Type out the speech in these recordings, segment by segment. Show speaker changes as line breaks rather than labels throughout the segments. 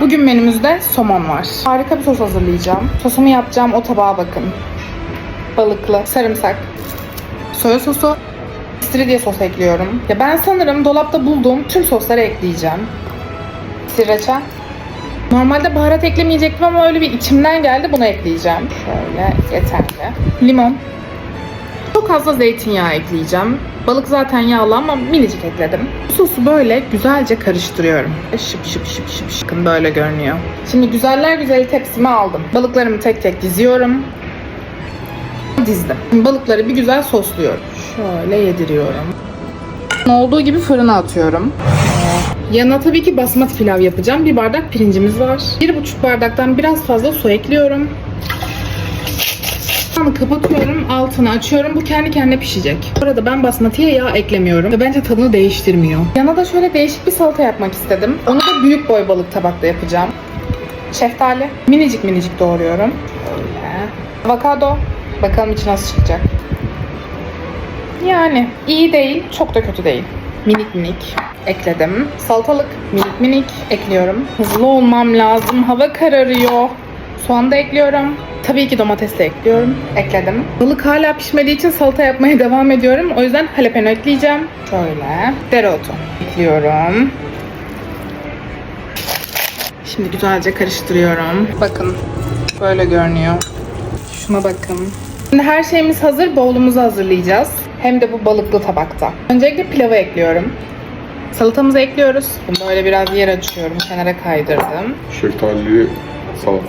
Bugün menümüzde somon var. Harika bir sos hazırlayacağım. Sosumu yapacağım o tabağa bakın. Balıklı, sarımsak, soya sosu, istiridye sos ekliyorum. Ya ben sanırım dolapta bulduğum tüm sosları ekleyeceğim. Sriracha. Normalde baharat eklemeyecektim ama öyle bir içimden geldi bunu ekleyeceğim. Şöyle yeterli. Limon. Çok fazla zeytinyağı ekleyeceğim. Balık zaten yağlı ama minicik ekledim. Sosu böyle güzelce karıştırıyorum. Şıp şıp şıp şıp. Bakın böyle görünüyor. Şimdi güzeller güzeli tepsime aldım. Balıklarımı tek tek diziyorum. Dizdim. Balıkları bir güzel sosluyorum. Şöyle yediriyorum. Olduğu gibi fırına atıyorum. Yanına tabii ki basmati pilav yapacağım. Bir bardak pirincimiz var. Bir buçuk bardaktan biraz fazla su ekliyorum. Kapağını kapatıyorum, altını açıyorum. Bu kendi kendine pişecek. Bu arada ben basmatiye yağ eklemiyorum ve bence tadını değiştirmiyor. Yana da şöyle değişik bir salata yapmak istedim. Onu da büyük boy balık tabakta yapacağım. Şeftali. Minicik minicik doğruyorum. Şöyle. Avokado. Bakalım içi nasıl çıkacak. Yani iyi değil, çok da kötü değil. Minik minik ekledim. Salatalık minik minik ekliyorum. Hızlı olmam lazım. Hava kararıyor. Soğan da ekliyorum. Tabii ki domates de ekliyorum. Ekledim. Balık hala pişmediği için salata yapmaya devam ediyorum. O yüzden jalapeno ekleyeceğim. Şöyle. Dereotu ekliyorum. Şimdi güzelce karıştırıyorum. Bakın böyle görünüyor. Şuna bakın. Şimdi her şeyimiz hazır. Bowl'umuzu hazırlayacağız. Hem de bu balıklı tabakta. Öncelikle pilavı ekliyorum. Salatamızı ekliyoruz. Bunu böyle biraz yer açıyorum. Kenara kaydırdım.
Şeftalili salata.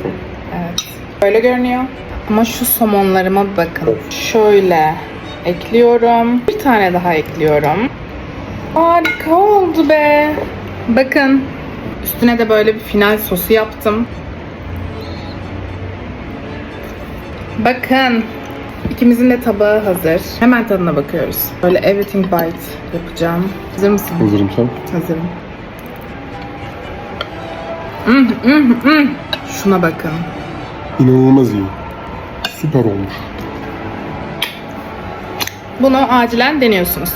Evet. Böyle görünüyor. Ama şu somonlarıma bakın. Şöyle ekliyorum. Bir tane daha ekliyorum. Harika oldu be. Bakın. Üstüne de böyle bir final sosu yaptım. Bakın. İkimizin de tabağı hazır. Hemen tadına bakıyoruz. Böyle everything bite yapacağım. Hazır mısın?
Hazırım sen.
Hazırım. Mm, mm, mm. Şuna bakın.
İnanılmaz iyi. Süper olmuş.
Bunu acilen deniyorsunuz.